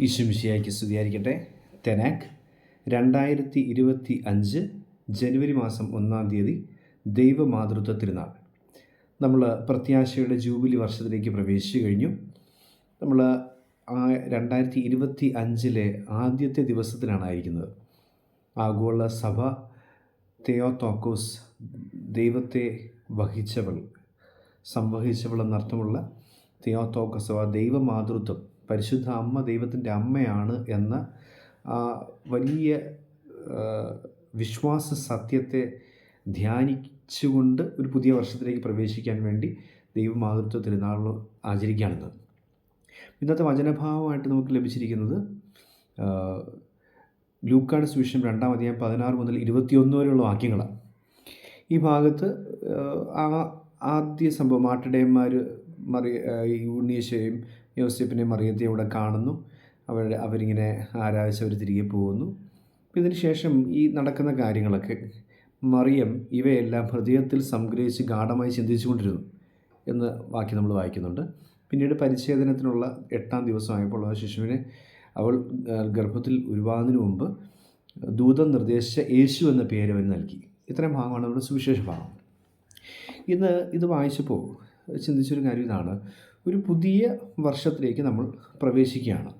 ഈശ്വമിശിയായിക്ക് സ്തുതിയായിരിക്കട്ടെ. തെനാക്ക് രണ്ടായിരത്തി ഇരുപത്തി അഞ്ച് ജനുവരി മാസം ഒന്നാം തീയതി ദൈവമാതൃത്വ തിരുനാൾ. നമ്മൾ പ്രത്യാശയുടെ ജൂബിലി വർഷത്തിലേക്ക് പ്രവേശിച്ചു കഴിഞ്ഞു. നമ്മൾ ആ രണ്ടായിരത്തി ഇരുപത്തി അഞ്ചിലെ ആദ്യത്തെ ദിവസത്തിലാണ് ആയിരിക്കുന്നത്. ആഗോള സഭ തെയോത്തോക്കോസ് ദൈവത്തെ വഹിച്ചവൾ സംവഹിച്ചവൾ എന്നർത്ഥമുള്ള തിയോത്തോക്കസ് അഥവാ ദൈവമാതൃത്വം പരിശുദ്ധ അമ്മ ദൈവത്തിന്റെ അമ്മയാണ് എന്ന വലിയ വിശ്വാസ സത്യത്തെ ധ്യാനിച്ചുകൊണ്ട് ഒരു പുതിയ വർഷത്തിലേക്ക് പ്രവേശിക്കാൻ വേണ്ടി ദൈവമാതൃത്വ തിരുനാൾ ആചരിക്കുകയാണെന്ന് ഇന്നത്തെ വചനഭാവമായിട്ട് നമുക്ക് ലഭിച്ചിരിക്കുന്നത് ലൂക്കാട് സുവിശേഷം രണ്ടാം അധ്യായം പതിനാറ് മുതൽ ഇരുപത്തിയൊന്ന് വരെയുള്ള വാക്യങ്ങളാണ്. ഈ ഭാഗത്ത് ആ ആദ്യ സംഭവം ആട്ടിടയന്മാർ മറി ഈ ഉണ്ണീശയും യോസെപ്പിനെയും മറിയത്തെയും അവിടെ കാണുന്നു. അവരുടെ അവരിങ്ങനെ ആരാധിച്ച് അവർ തിരികെ പോകുന്നു. ഇതിന് ശേഷം ഈ നടക്കുന്ന കാര്യങ്ങളൊക്കെ മറിയം ഇവയെല്ലാം ഹൃദയത്തിൽ സംഗ്രഹിച്ച് ഗാഠമായി ചിന്തിച്ചുകൊണ്ടിരുന്നു എന്ന് വാക്യം നമ്മൾ വായിക്കുന്നുണ്ട്. പിന്നീട് പരിച്ഛേദനത്തിനുള്ള എട്ടാം ദിവസമായപ്പോൾ ആ ശിശുവിനെ അവൾ ഗർഭത്തിൽ ഉരുവാതിനു മുമ്പ് ദൂതം നിർദ്ദേശിച്ച യേശു എന്ന പേര് അവന് നൽകി. ഇത്രയും ഭാഗമാണ് നമ്മുടെ സുവിശേഷ ഭാഗം. ഇന്ന് ഇത് വായിച്ചപ്പോൾ ചിന്തിച്ചൊരു കാര്യം ഇതാണ്. ഒരു പുതിയ വർഷത്തിലേക്ക് നമ്മൾ പ്രവേശിക്കുകയാണ്.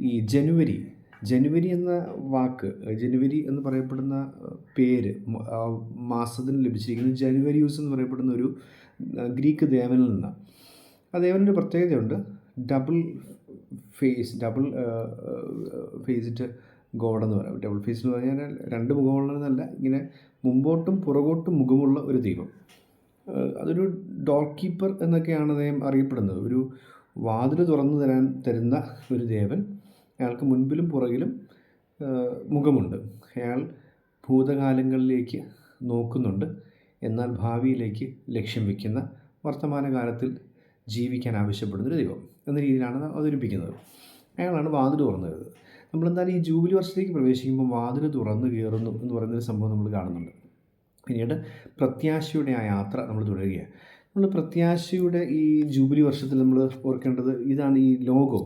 ഈ ജനുവരി ജനുവരി എന്ന വാക്ക് ജനുവരി എന്ന് പറയപ്പെടുന്ന പേര് മാസത്തിന് ലഭിച്ചിരിക്കുന്നത് ജനുവരിയൂസ് എന്ന് പറയപ്പെടുന്ന ഒരു ഗ്രീക്ക് ദേവനിൽ നിന്നാണ് ആ ദേവനൊരു പ്രത്യേകതയുണ്ട്. Double face double faced god എന്ന് പറയാം. ഡബിൾ ഫേസ് എന്ന് പറഞ്ഞാൽ രണ്ട് മുഖമുള്ളതെന്നല്ല ഇങ്ങനെ മുമ്പോട്ടും പുറകോട്ടും മുഖമുള്ള ഒരു ദൈവം. അതൊരു ഡോർ കീപ്പർ എന്നൊക്കെയാണ് അദ്ദേഹം അറിയപ്പെടുന്നത്. ഒരു വാതിൽ തുറന്നു തരാൻ തരുന്ന ഒരു ദേവൻ അയാൾക്ക് മുൻപിലും പുറകിലും മുഖമുണ്ട്. അയാൾ ഭൂതകാലങ്ങളിലേക്ക് നോക്കുന്നുണ്ട്. എന്നാൽ ഭാവിയിലേക്ക് ലക്ഷ്യം വയ്ക്കുന്ന വർത്തമാനകാലത്തിൽ ജീവിക്കാൻ ആവശ്യപ്പെടുന്ന ഒരു ദൈവം എന്ന രീതിയിലാണ് അവതരിപ്പിക്കുന്നത്. അയാളാണ് വാതിൽ തുറന്നു കയറുന്നത് നമ്മളെന്തായാലും ഈ ജൂബിലി വർഷത്തേക്ക് പ്രവേശിക്കുമ്പോൾ വാതിൽ തുറന്നു കയറുന്നു എന്ന് പറയുന്നൊരു സംഭവം നമ്മൾ കാണുന്നുണ്ട്. പിന്നീട് പ്രത്യാശയുടെ ആ യാത്ര നമ്മൾ തുടരുകയാണ്. നമ്മൾ പ്രത്യാശയുടെ ഈ ജൂബിലി വർഷത്തിൽ നമ്മൾ ഓർക്കേണ്ടത് ഇതാണ് ഈ ലോഗോ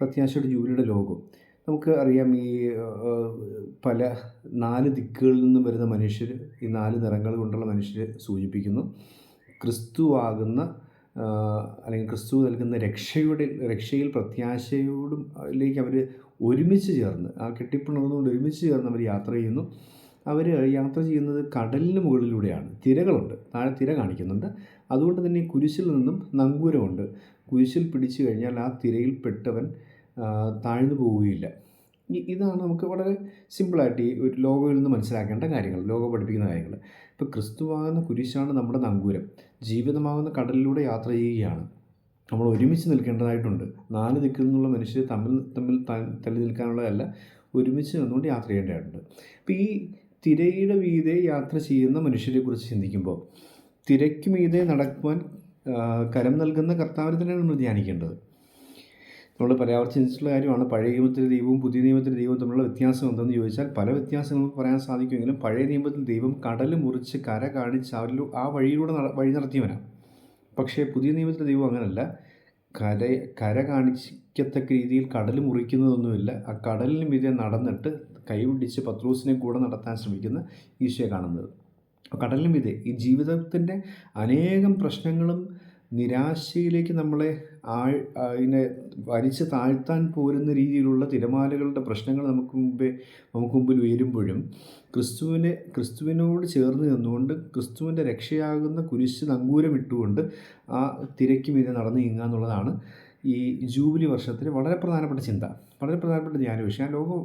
പ്രത്യാശയുടെ ജൂബിലിയുടെ ലോഗോ നമുക്ക് അറിയാം ഈ പല നാല് ദിക്കുകളിൽ നിന്നും വരുന്ന മനുഷ്യർ ഈ നാല് നിറങ്ങൾ കൊണ്ടുള്ള മനുഷ്യരെ സൂചിപ്പിക്കുന്നു. ക്രിസ്തുവാകുന്ന അല്ലെങ്കിൽ ക്രിസ്തു നൽകുന്ന രക്ഷയുടെ രക്ഷയിൽ പ്രത്യാശയോടും അതിലേക്ക് അവർ ഒരുമിച്ച് ചേർന്ന് ആ കെട്ടിപ്പിണർന്നുകൊണ്ട് ഒരുമിച്ച് ചേർന്ന് അവർ യാത്ര ചെയ്യുന്നു. അവർ യാത്ര ചെയ്യുന്നത് കടലിന് മുകളിലൂടെയാണ്. തിരകളുണ്ട്. താഴെ തിര കാണിക്കുന്നുണ്ട്. അതുകൊണ്ട് തന്നെ കുരിശിൽ നിന്നും നങ്കൂരമുണ്ട്. കുരിശിൽ പിടിച്ചു കഴിഞ്ഞാൽ ആ തിരയിൽപ്പെട്ടവൻ പെട്ടവൻ താഴ്ന്നു പോവുകയില്ല. ഇതാണ് നമുക്ക് വളരെ സിമ്പിളായിട്ട് ഈ ഒരു ലോകയിൽ നിന്ന് മനസ്സിലാക്കേണ്ട കാര്യങ്ങൾ ലോകം പഠിപ്പിക്കുന്ന കാര്യങ്ങൾ. ഇപ്പോൾ ക്രിസ്തുവാകുന്ന കുരിശാണ് നമ്മുടെ നങ്കൂരം. ജീവിതമാകുന്ന കടലിലൂടെ യാത്ര ചെയ്യുകയാണ്. നമ്മൾ ഒരുമിച്ച് നിൽക്കേണ്ടതായിട്ടുണ്ട്. നാല് ദിക്കിൽ നിന്നുള്ള മനുഷ്യർ തമ്മിൽ തമ്മിൽ തല്ലി നിൽക്കാനുള്ളതല്ല ഒരുമിച്ച് നിന്നുകൊണ്ട് യാത്ര ചെയ്യേണ്ടതായിട്ടുണ്ട്. അപ്പോൾ ഈ തിരയുടെ മീതെ യാത്ര ചെയ്യുന്ന മനുഷ്യരെക്കുറിച്ച് ചിന്തിക്കുമ്പോൾ തിരയ്ക്ക് മീതെ നടക്കുവാൻ കരം നൽകുന്ന കർത്താവിനെ തന്നെയാണ് നമ്മൾ ധ്യാനിക്കേണ്ടത്. നമ്മൾ പരാമർശിച്ചിട്ടുള്ള കാര്യമാണ് പഴയ നിയമത്തിലെ ദൈവവും പുതിയ നിയമത്തിലെ ദൈവവും തമ്മിലുള്ള വ്യത്യാസം എന്തെന്ന് ചോദിച്ചാൽ പല വ്യത്യാസങ്ങളും പറയാൻ സാധിക്കുമെങ്കിലും പഴയ നിയമത്തിൽ ദൈവം കടൽ മുറിച്ച് കര കാണിച്ച് അവരിൽ ആ വഴിയിലൂടെ വഴി നടത്തിയവനാണ്. പക്ഷേ പുതിയ നിയമത്തിലെ ദൈവം അങ്ങനല്ല. കര കര കാണിക്കത്തക്ക രീതിയിൽ കടൽ മുറിക്കുന്നതൊന്നുമില്ല. ആ കടലിന് മീതെ നടന്നിട്ട് കൈപിടിച്ച് പത്രൂസിനെ കൂടെ നടത്താൻ ശ്രമിക്കുന്ന ഈശോയെ കാണുന്നത്. കടലിന് മീതെ ഈ ജീവിതത്തിന്റെ അനേകം പ്രശ്നങ്ങളും നിരാശയിലേക്ക് നമ്മളെ ആ അതിനെ വരിച്ച് താഴ്ത്താൻ പോരുന്ന രീതിയിലുള്ള തിരമാലകളുടെ പ്രശ്നങ്ങൾ നമുക്ക് മുമ്പേ നമുക്ക് മുമ്പിൽ വരുമ്പോഴും ക്രിസ്തുവിനെ ക്രിസ്തുവിനോട് ചേർന്ന് നിന്നുകൊണ്ട് ക്രിസ്തുവിന്റെ രക്ഷയാകുന്ന കുരിശ് നങ്കൂരം ഇട്ടുകൊണ്ട് ആ തിരക്കും ഇത് നടന്നു നീങ്ങുക എന്നുള്ളതാണ് ഈ ജൂബിലി വർഷത്തിൽ വളരെ പ്രധാനപ്പെട്ട ചിന്ത. വളരെ പ്രധാനപ്പെട്ട ധ്യാന വിഷയം. ആ ലോകം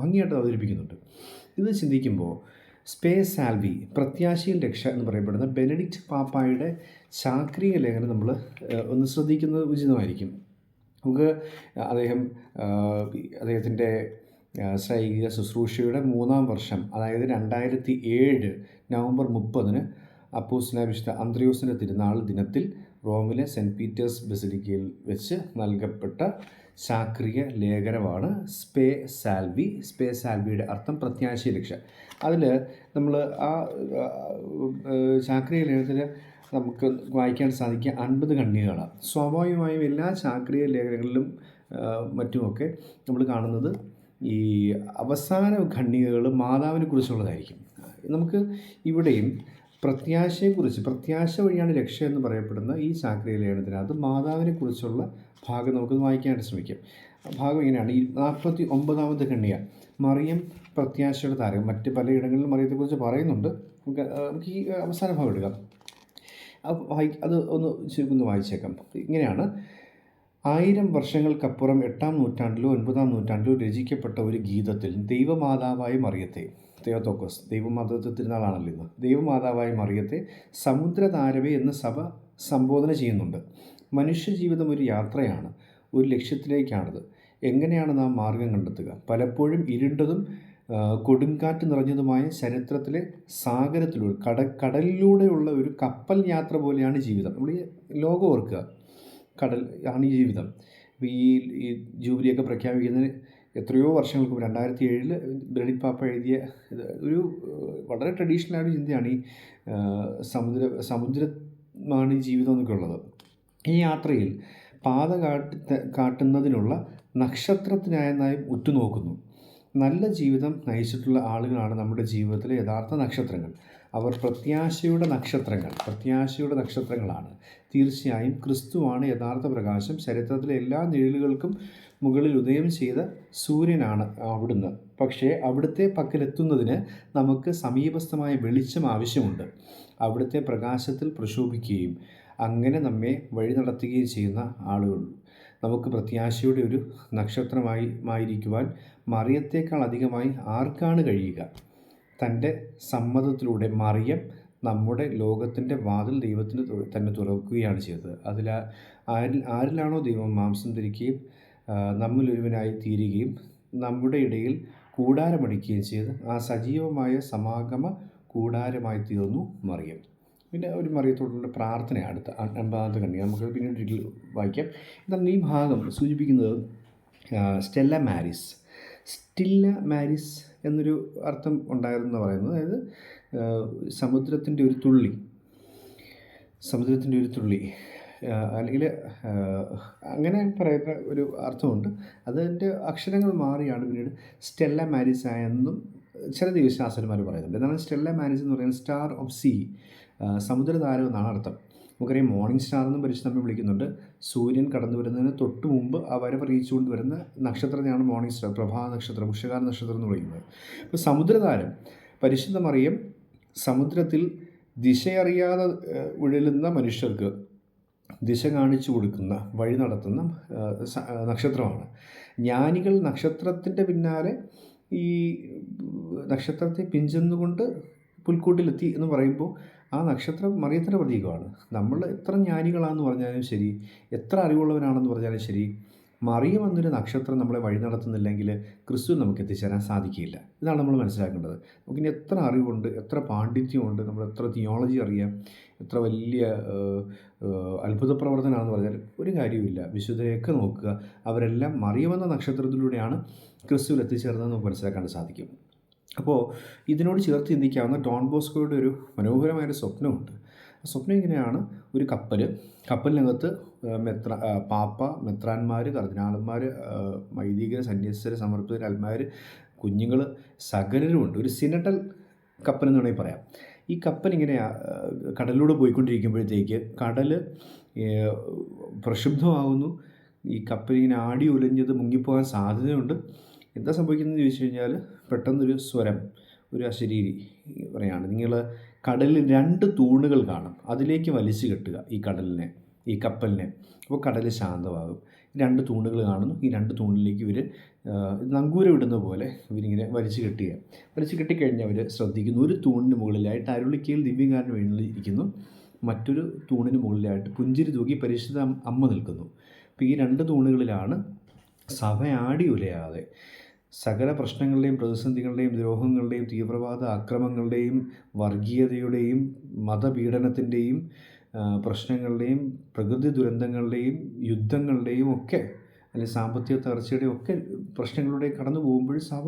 ഭംഗിയായിട്ട് അവതരിപ്പിക്കുന്നുണ്ട്. ഇത് ചിന്തിക്കുമ്പോൾ സ്പേസ് സാൽവി പ്രത്യാശയിൽ രക്ഷ എന്ന് പറയപ്പെടുന്ന ബെനഡിക്റ്റ് പാപ്പായുടെ ചാക്രിക ലേഖനം നമ്മൾ ഒന്ന് ശ്രദ്ധിക്കുന്നത് ഉചിതമായിരിക്കും. നമുക്ക് അദ്ദേഹം അദ്ദേഹത്തിന്റെ സൈനിക ശുശ്രൂഷയുടെ മൂന്നാം വർഷം അതായത് രണ്ടായിരത്തി ഏഴ് നവംബർ മുപ്പതിന് അപ്പോസ്തല വിശുദ്ധ അന്ത്രയോസിന്റെ തിരുനാൾ ദിനത്തിൽ റോമിലെ സെന്റ് പീറ്റേഴ്സ് ബസിലിക്കയിൽ വെച്ച് നൽകപ്പെട്ട ചാക്രിക ലേഖനമാണ് സ്പേ സാൽവി. സ്പേ സാൽവിയുടെ അർത്ഥം പ്രത്യാശയ രക്ഷ അതിൽ നമ്മൾ ആ ശാക്രിയ ലേഖനത്തിൽ നമുക്ക് വായിക്കാൻ സാധിക്കുക അൻപത് കണ്ണികളാണ് സ്വാഭാവികമായും എല്ലാ ശാക്രിയ ലേഖനങ്ങളിലും മറ്റുമൊക്കെ നമ്മൾ കാണുന്നത് ഈ അവസാന ഖണ്ഡികകൾ മാതാവിനെ കുറിച്ചുള്ളതായിരിക്കും. നമുക്ക് ഇവിടെയും പ്രത്യാശയെക്കുറിച്ച് പ്രത്യാശ വഴിയാണ് രക്ഷ എന്ന് പറയപ്പെടുന്ന ഈ ചാക്രികലേഖനത്തിനകത്ത് മാതാവിനെ കുറിച്ചുള്ള ഭാഗം നമുക്ക് വായിക്കാനായിട്ട് ശ്രമിക്കാം. ഭാഗം ഇങ്ങനെയാണ്. ഈ നാൽപ്പത്തി ഒമ്പതാമത്തെ ഖണ്ഡിക. മറിയം പ്രത്യാശയുടെ താരം മറ്റ് പലയിടങ്ങളിലും മറിയത്തെക്കുറിച്ച് പറയുന്നുണ്ട്. നമുക്ക് നമുക്ക് ഈ അവസാന ഭാഗം എടുക്കാം. വായി- അത് ഒന്ന് ചുരുക്കൊന്ന് വായിച്ചേക്കാം. ഇങ്ങനെയാണ്. ആയിരം വർഷങ്ങൾക്കപ്പുറം എട്ടാം നൂറ്റാണ്ടിലോ ഒൻപതാം നൂറ്റാണ്ടിലോ രചിക്കപ്പെട്ട ഒരു ഗീതത്തിൽ ദൈവമാതാവായ മറിയത്തെ തെയോത്തോക്കോസ് ദൈവമാതാവ് തിരുനാളാണല്ലോ ഇന്ന്. ദൈവമാതാവായ മറിയത്തെ സമുദ്രതാരവേ എന്ന് സഭ സംബോധന ചെയ്യുന്നുണ്ട്. മനുഷ്യജീവിതം ഒരു യാത്രയാണ് ഒരു ലക്ഷ്യത്തിലേക്കാണത്. എങ്ങനെയാണ് നാം മാർഗം കണ്ടെത്തുക? പലപ്പോഴും ഇരുണ്ടതും കൊടുങ്കാറ്റ് നിറഞ്ഞതുമായ ചരിത്രത്തിലെ സാഗരത്തിലൂടെ കട കടലിലൂടെയുള്ള ഒരു കപ്പൽ യാത്ര പോലെയാണ് ജീവിതം. നമ്മൾ ഈ ലോകം ഓർക്കുക കടൽ ആണ് ജീവിതം. ഈ ഈ ജൂബിലിയൊക്കെ പ്രഖ്യാപിക്കുന്നതിന് എത്രയോ വർഷങ്ങൾക്ക് മുമ്പ് രണ്ടായിരത്തി ഏഴിൽ ബ്രണിത് പാപ്പ എഴുതിയ ഒരു വളരെ ട്രഡീഷണലായ ഒരു ചിന്തയാണ് ഈ സമുദ്ര സമുദ്രമാണ് ഈ ജീവിതം എന്നൊക്കെ ഉള്ളത് ഈ യാത്രയിൽ പാത കാട്ടി കാട്ടുന്നതിനുള്ള നക്ഷത്രത്തിനായ ഉറ്റുനോക്കുന്നു. നല്ല ജീവിതം നയിച്ചിട്ടുള്ള ആളുകളാണ് നമ്മുടെ ജീവിതത്തിലെ യഥാർത്ഥ നക്ഷത്രങ്ങൾ. അവർ പ്രത്യാശയുടെ നക്ഷത്രങ്ങൾ പ്രത്യാശയുടെ നക്ഷത്രങ്ങളാണ്. തീർച്ചയായും ക്രിസ്തുവാണ് യഥാർത്ഥ പ്രകാശം. ചരിത്രത്തിലെ എല്ലാ നിഴലുകൾക്കും മുകളിൽ ഉദയം ചെയ്ത സൂര്യനാണ് അവിടുന്ന്. പക്ഷേ അവിടുത്തെ പക്കലെത്തുന്നതിന് നമുക്ക് സമീപസ്ഥമായ വെളിച്ചം ആവശ്യമുണ്ട്. അവിടുത്തെ പ്രകാശത്തിൽ പ്രശോഭിക്കുകയും അങ്ങനെ നമ്മെ വഴി നടത്തുകയും ചെയ്യുന്ന ആളുകളുള്ളൂ നമുക്ക് പ്രത്യാശയുടെ ഒരു നക്ഷത്രമായി മായിരിക്കുവാൻ മറിയത്തേക്കാൾ അധികമായി ആർക്കാണ് കഴിയുക? തന്റെ സമ്മതത്തിലൂടെ മറിയം നമ്മുടെ ലോകത്തിന്റെ വാതിൽ ദൈവത്തിന് തന്നെ തുറക്കുകയാണ് ചെയ്തത്. അതിൽ ആരിൽ ആരിലാണോ ദൈവം മാംസം ധരിക്കുകയും നമ്മളൊരുവനായി തീരുകയും നമ്മുടെ ഇടയിൽ കൂടാരമടിക്കുകയും ചെയ്ത് ആ സജീവമായ സമാഗമ കൂടാരമായി തീർന്നു മറിയം. പിന്നെ ഒരു മറിയത്തോടുള്ള പ്രാർത്ഥന അടുത്ത അൻപതാമത്തെ കണ്ണി നമുക്ക് പിന്നീട് ഒരിക്കൽ വായിക്കാം. എന്നാൽ ഈ ഭാഗം സൂചിപ്പിക്കുന്നത് സ്റ്റെല്ല മാരിസ് സ്റ്റില്ല മാരിസ് എന്നൊരു അർത്ഥം ഉണ്ടായിരുന്നു പറയുന്നത്. അതായത് സമുദ്രത്തിന്റെ ഒരു തുള്ളി. സമുദ്രത്തിന്റെ ഒരു തുള്ളി. അല്ലെങ്കിൽ അങ്ങനെ പറയുന്ന ഒരു അർത്ഥമുണ്ട്. അതിന്റെ അക്ഷരങ്ങൾ മാറിയാണ് പിന്നീട് സ്റ്റെല്ല മാരിസ് ആയെന്നും ചില ദൈവശാസ്ത്രന്മാർ പറയുന്നുണ്ട്. എന്നാണ് സ്റ്റെല്ല മാരിസ് എന്ന് പറയുന്നത്? സ്റ്റാർ ഓഫ് സീ സമുദ്രതാരം എന്നാണ് അർത്ഥം. നമുക്കറിയാം മോർണിംഗ് സ്റ്റാർ എന്നും പരിശുദ്ധമ്മ വിളിക്കുന്നുണ്ട്. സൂര്യൻ കടന്നു വരുന്നതിന് തൊട്ട് മുമ്പ് ആ വരവ് വരുന്ന നക്ഷത്രത്തെയാണ് മോർണിംഗ് സ്റ്റാർ പ്രഭാ നക്ഷത്രം ഉഷകാല നക്ഷത്രം എന്ന് വിളിക്കുന്നത് അപ്പോൾ സമുദ്രതാരം പരിശുദ്ധ സമുദ്രത്തിൽ ദിശയറിയാതെ ഉഴലുന്ന മനുഷ്യർക്ക് ദിശ കാണിച്ചു കൊടുക്കുന്ന വഴി നടത്തുന്ന നക്ഷത്രമാണ്. ജ്ഞാനികൾ നക്ഷത്രത്തിന്റെ പിന്നാലെ ഈ നക്ഷത്രത്തെ പിഞ്ചെന്നുകൊണ്ട് പുൽക്കൂട്ടിലെത്തി എന്ന് പറയുമ്പോൾ ആ നക്ഷത്രം മറിയത്തിന്റെ പ്രതീകമാണ്. നമ്മൾ എത്ര ജ്ഞാനികളാണെന്ന് പറഞ്ഞാലും ശരി എത്ര അറിവുള്ളവരാണെന്ന് പറഞ്ഞാലും ശരി മറിയം എന്നൊരു നക്ഷത്രം നമ്മളെ വഴി നടത്തുന്നില്ലെങ്കിൽ ക്രിസ്തു നമുക്ക് എത്തിച്ചേരാൻ സാധിക്കില്ല. ഇതാണ് നമ്മൾ മനസ്സിലാക്കേണ്ടത്. നമുക്കിനി എത്ര അറിവുണ്ട് എത്ര പാണ്ഡിത്യമുണ്ട് നമ്മൾ എത്ര തിയോളജി അറിയാം എത്ര വലിയ അത്ഭുത പ്രവർത്തനമാണെന്ന് പറഞ്ഞാൽ ഒരു കാര്യവുമില്ല. വിശുദ്ധരെയൊക്കെ നോക്കുക അവരെല്ലാം മറിയമെന്ന നക്ഷത്രത്തിലൂടെയാണ് ക്രിസ്തുവിൽ എത്തിച്ചേർന്നതെന്ന് നമുക്ക് മനസ്സിലാക്കാൻ സാധിക്കും. അപ്പോൾ ഇതിനോട് ചേർത്ത് ചിന്തിക്കാവുന്ന ഡോൺ ബോസ്കോയുടെ ഒരു മനോഹരമായൊരു സ്വപ്നമുണ്ട്. ആ സ്വപ്നം ഇങ്ങനെയാണ് ഒരു കപ്പൽ കപ്പലിനകത്ത് മെത്ര പാപ്പ മെത്രാന്മാർ കർദിനാളന്മാർ വൈദികർ സന്യസ്തർ സമർപ്പിതർ അൽമാർ കുഞ്ഞുങ്ങൾ സകലരുമുണ്ട്. ഒരു സിനട്ടൽ കപ്പൽ എന്ന് വേണമെങ്കിൽ പറയാം. ഈ കപ്പൽ ഇങ്ങനെ കടലിലൂടെ പോയിക്കൊണ്ടിരിക്കുമ്പോഴത്തേക്ക് കടൽ പ്രക്ഷുബ്ധമാകുന്നു ഈ കപ്പലിങ്ങനെ ആടി ഉലഞ്ഞത് മുങ്ങിപ്പോകാൻ സാധ്യതയുണ്ട്. എന്താ സംഭവിക്കുന്നതെന്ന് ചോദിച്ചു കഴിഞ്ഞാൽ പെട്ടെന്നൊരു സ്വരം ഒരു അശരീരി പറയാണ്. നിങ്ങൾ കടലിൽ രണ്ട് തൂണുകൾ കാണും. അതിലേക്ക് വലിച്ചു കെട്ടുക ഈ കടലിനെ ഈ കപ്പലിനെ. അപ്പോൾ കടൽ ശാന്തമാകും. രണ്ട് തൂണുകൾ കാണുന്നു. ഈ രണ്ട് തൂണിലേക്ക് ഇവർ നങ്കൂരം ഇടുന്ന പോലെ ഇവരിങ്ങനെ വലിച്ചു കെട്ടുക. വലിച്ചു കെട്ടിക്കഴിഞ്ഞാൽ അവർ ശ്രദ്ധിക്കുന്നു. ഒരു തൂണിന് മുകളിലായിട്ട് അരുളിക്കയിൽ ദിവ്യകാരൻ വീണിരിക്കുന്നു മറ്റൊരു തൂണിന് മുകളിലായിട്ട് പുഞ്ചിരി തൂക്കി പരിശുദ്ധ അമ്മ നിൽക്കുന്നു. അപ്പോൾ ഈ രണ്ട് തൂണുകളിലാണ് സഭയാടി ഉലയാതെ സകല പ്രശ്നങ്ങളുടെയും പ്രതിസന്ധികളുടെയും ദ്രോഹങ്ങളുടെയും തീവ്രവാദ അക്രമങ്ങളുടെയും വർഗീയതയുടെയും മതപീഡനത്തിന്റെയും പ്രശ്നങ്ങളുടെയും പ്രകൃതി ദുരന്തങ്ങളുടെയും യുദ്ധങ്ങളുടെയും ഒക്കെ അല്ലെങ്കിൽ സാമ്പത്തിക തകർച്ചയുടെയും ഒക്കെ പ്രശ്നങ്ങളിലൂടെ കടന്നു പോകുമ്പോൾ സഭ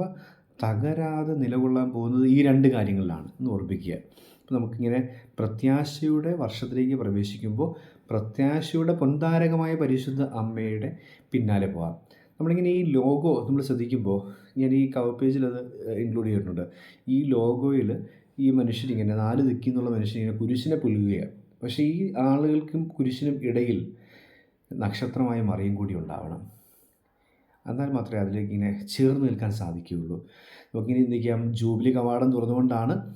തകരാതെ നിലകൊള്ളാൻ പോകുന്നത് ഈ രണ്ട് കാര്യങ്ങളിലാണ് എന്ന് ഓർമ്മിക്കുക അപ്പോൾ നമുക്കിങ്ങനെ പ്രത്യാശയുടെ വർഷത്തിലേക്ക് പ്രവേശിക്കുമ്പോൾ പ്രത്യാശയുടെ പൊന്താരകമായ പരിശുദ്ധ അമ്മയുടെ പിന്നാലെ പോകാം നമ്മളിങ്ങനെ ഈ ലോഗോ നമ്മൾ ശ്രദ്ധിക്കുമ്പോൾ ഞാൻ ഈ കവർ പേജിൽ അത് ഇൻക്ലൂഡ് ചെയ്തിട്ടുണ്ട്. ഈ ലോഗോയിൽ ഈ മനുഷ്യരിങ്ങനെ നാല് ദിക്കിൽ നിന്നുള്ള മനുഷ്യരിങ്ങനെ കുരിശിനെ പുലുകയാണ് പക്ഷേ ഈ ആളുകൾക്കും കുരിശിനും ഇടയിൽ നക്ഷത്രമായ മറിയും കൂടി ഉണ്ടാവണം. എന്നാൽ മാത്രമേ അതിലേക്ക് ഇങ്ങനെ ചേർന്ന് നിൽക്കാൻ സാധിക്കുകയുള്ളൂ. നമുക്കിനി ചിന്തിക്കാം ജൂബിലി കവാടം തുറന്നുകൊണ്ടാണ്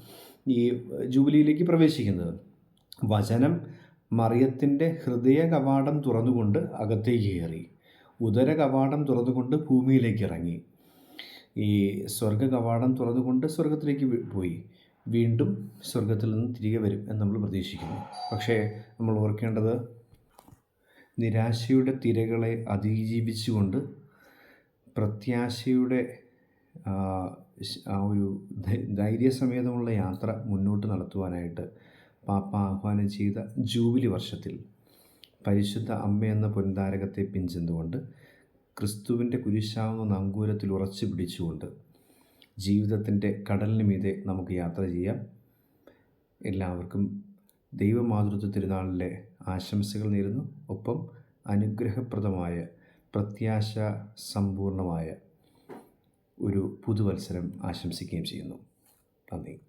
ഈ ജൂബിലിയിലേക്ക് പ്രവേശിക്കുന്നത്. വചനം മറിയത്തിന്റെ ഹൃദയ കവാടം തുറന്നുകൊണ്ട് അകത്തേക്ക് കയറി. ഉദര കവാടം തുറന്നുകൊണ്ട് ഭൂമിയിലേക്ക് ഇറങ്ങി ഈ സ്വർഗ കവാടം തുറന്നുകൊണ്ട് സ്വർഗത്തിലേക്ക് പോയി. വീണ്ടും സ്വർഗത്തിൽ നിന്ന് തിരികെ വരും എന്ന് നമ്മൾ പ്രതീക്ഷിക്കുന്നു. പക്ഷേ നമ്മൾ ഓർക്കേണ്ടത് നിരാശയുടെ തിരകളെ അതിജീവിച്ചുകൊണ്ട് പ്രത്യാശയുടെ ഒരു ധൈര്യസമേതമുള്ള യാത്ര മുന്നോട്ട് നടത്തുവാനായിട്ട് പാപ്പ ആഹ്വാനം ചെയ്ത ജൂബിലി വർഷത്തിൽ പരിശുദ്ധ അമ്മയെന്ന പൊൻതാരകത്തെ പിഞ്ചെന്നുകൊണ്ട് ക്രിസ്തുവിന്റെ കുരിശാവുന്ന നങ്കൂരത്തിൽ ഉറച്ചു പിടിച്ചുകൊണ്ട് ജീവിതത്തിന്റെ കടലിന് മീതെ നമുക്ക് യാത്ര ചെയ്യാം. എല്ലാവർക്കും ദൈവമാതൃത്വ തിരുനാളിലെ ആശംസകൾ നേരുന്നു. ഒപ്പം അനുഗ്രഹപ്രദമായ പ്രത്യാശ സമ്പൂർണമായ ഒരു പുതുവത്സരം ആശംസിക്കുകയും ചെയ്യുന്നു. നന്ദി.